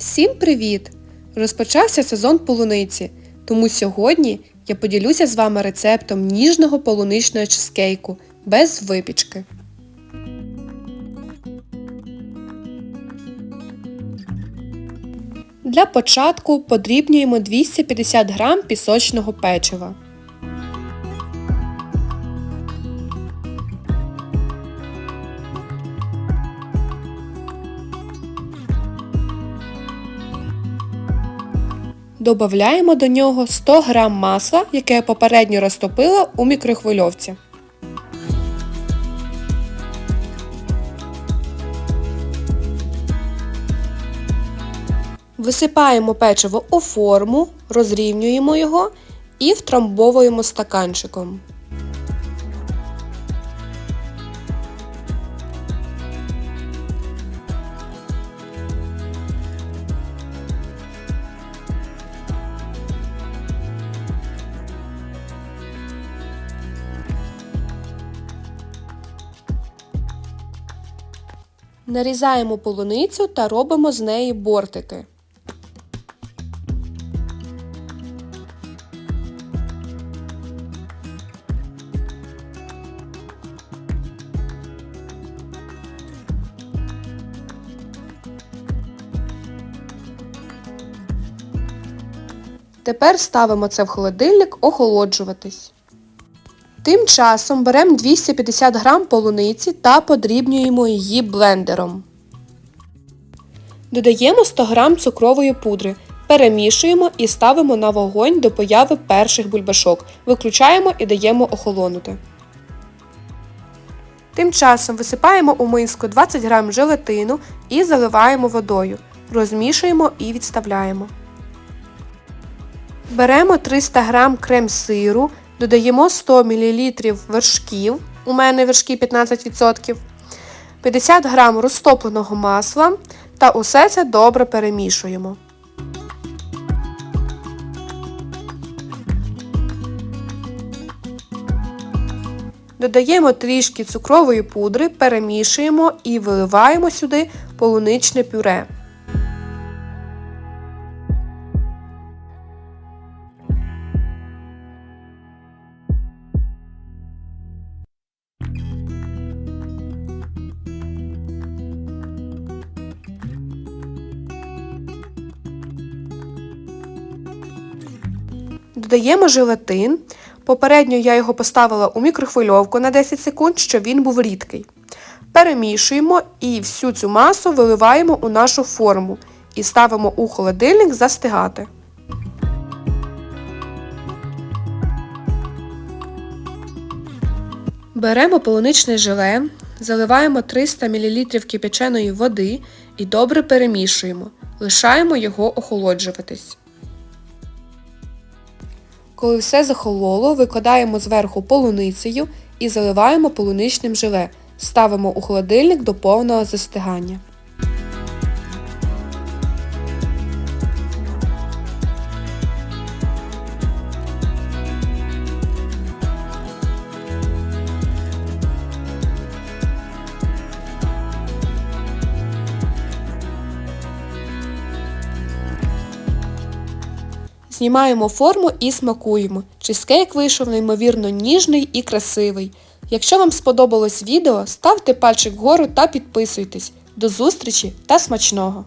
Всім привіт! Розпочався сезон полуниці, тому сьогодні я поділюся з вами рецептом ніжного полуничного чизкейку без випічки. Для початку подрібнюємо 250 г пісочного печива. Добавляємо до нього 100 г масла, яке я попередньо розтопила у мікрохвильовці. Висипаємо печиво у форму, розрівнюємо його і втрамбовуємо стаканчиком. Нарізаємо полуницю та робимо з неї бортики. Тепер ставимо це в холодильник охолоджуватись. Тим часом беремо 250 г полуниці та подрібнюємо її блендером. Додаємо 100 г цукрової пудри. Перемішуємо і ставимо на вогонь до появи перших бульбашок. Виключаємо і даємо охолонути. Тим часом висипаємо у миску 20 г желатину і заливаємо водою. Розмішуємо і відставляємо. Беремо 300 г крем-сиру, додаємо 100 мл вершків, у мене вершки 15%, 50 г розтопленого масла та усе це добре перемішуємо. Додаємо трішки цукрової пудри, перемішуємо і виливаємо сюди полуничне пюре. Додаємо желатин. Попередньо я його поставила у мікрохвильовку на 10 секунд, щоб він був рідкий. Перемішуємо і всю цю масу виливаємо у нашу форму і ставимо у холодильник застигати. Беремо полуничне желе, заливаємо 300 мл кипяченої води і добре перемішуємо. Лишаємо його охолоджуватись. Коли все захололо, викладаємо зверху полуницею і заливаємо полуничним желе. Ставимо у холодильник до повного застигання. Знімаємо форму і смакуємо. Чизкейк вийшов неймовірно ніжний і красивий. Якщо вам сподобалось відео, ставте пальчик вгору та підписуйтесь. До зустрічі та смачного!